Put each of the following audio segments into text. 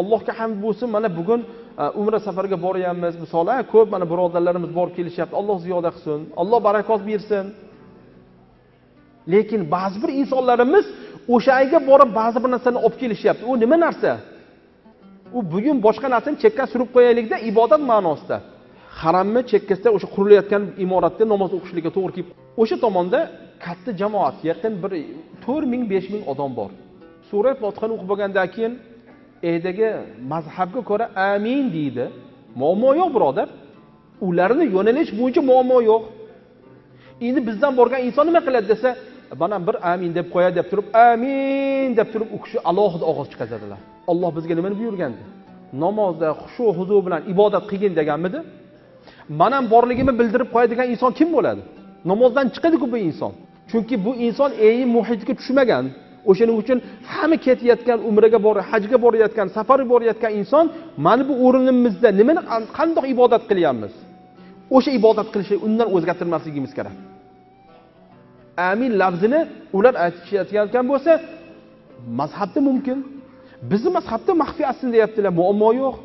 allohga hamd bo'lsin mana bugun e, umra safariga boryapmiz. Misol e, ko'p mana birodarlarimiz borib kelishyapti. Alloh ziyoda qilsin. Alloh barakot bersin. Lekin ba'zi bir insonlarimiz o'sha ayga borib ba'zi bir narsani olib kelishyapti. U nima narsa? U bugun boshqa narsani chekka surib qo'yaylikda ibodat ma'nosida. Haramni chekkasida o'sha qurilayotgan imoratda namoz o'qishlikka to'g'ri kelib o'sha tomonda katta jamoat yaqin bir to'rt ming besh ming odam bor. Sura fotihani o'qib bo'lgandan keyin edagi mazhabga ko'ra amin deydi. Muammo yo'q birodar. Ularni yo'nalish bo'yicha muammo yo'q. Endi bizdan borgan inson nima qiladi desa mana bir amin deb qo'yadi deb turib amin deb turib u kishi alohida ovoz chiqazadilar. Olloh bizga nimani buyurgandi? Namozda xushu huzur bilan ibodat qilgin deganmidi? Man ham borligimni bildirib qo'yadigan inson kim bo'ladi? Namozdan chiqadiku bu inson. Chunki bu inson ey muhitga tushmagan. O'shaning uchun hamma ketayotgan umraga bor hajga borayotgan safarga borayotgan inson mana bu o'rinimizda nimani qandoq ibodat qilyapmiz? O'sha ibodat qilishni undan o'zgartirmasligimiz kerak. Amin lafzini ular aytishayotgan bo'lsa mazhabda mumkin. Bizni mazhabda maxfiy aslin deyaptilar muammo yo'q.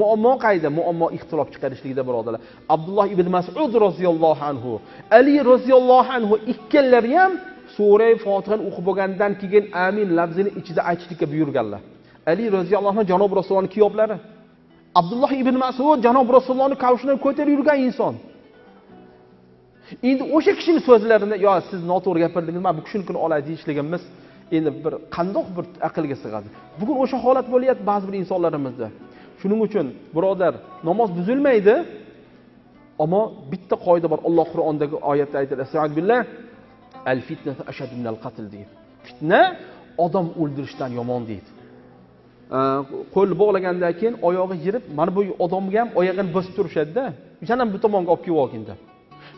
Muammo qayda? Muammo ixtilof chiqarishlikda birodarlar abdulloh ibn masud roziyallohu anhu ali roziyallohu anhu ikkalari ham sura fotihani o'qib bo'lgandan keyin amin lafzini ichida aytishlikka buyurganlar. Ali roziyallohu anhu janob rasulullohni kuyoblari abdulloh ibn masud janob rasulullohni kavshini ko'tarib yurgan inson. Endi o'sha kishini so'zlarini yo siz noto'g'ri gapirdingiz man bu kishinikini olay deyishligimiz endi bir qandoq bir aqlga sig'adi? Bugun o'sha holat bo'lyapti ba'zi bir insonlarimizda. Shuning uchun birodar namoz buzilmaydi ammo bitta qoida bor alloh qur'ondagi oyatda aytadi billah. Al fitnatu ashadu minal qatl deydi. Fitna odam o'ldirishdan yomon deydi. Qo'l bog'lagandan keyin oyog'i yirib mana bu odamga ham oyog'ini bosib turishadida. Yana bu tomonga olib kelib olgin deb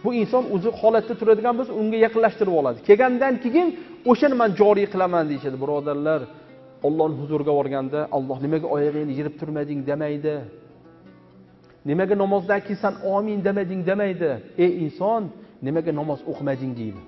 bu inson o'zi holatda turadigan bo'lsa unga yaqinlashtirib oladi. Kelgandan keyin o'shani man joriy qilaman deyishadi birodarlar. Ollohni huzuriga borganda alloh nimaga oyog'ingni yirib turmading demaydi. Nimaga namozdan keyin san omin demading demaydi. Ey inson nimaga namoz o'qimading deydi.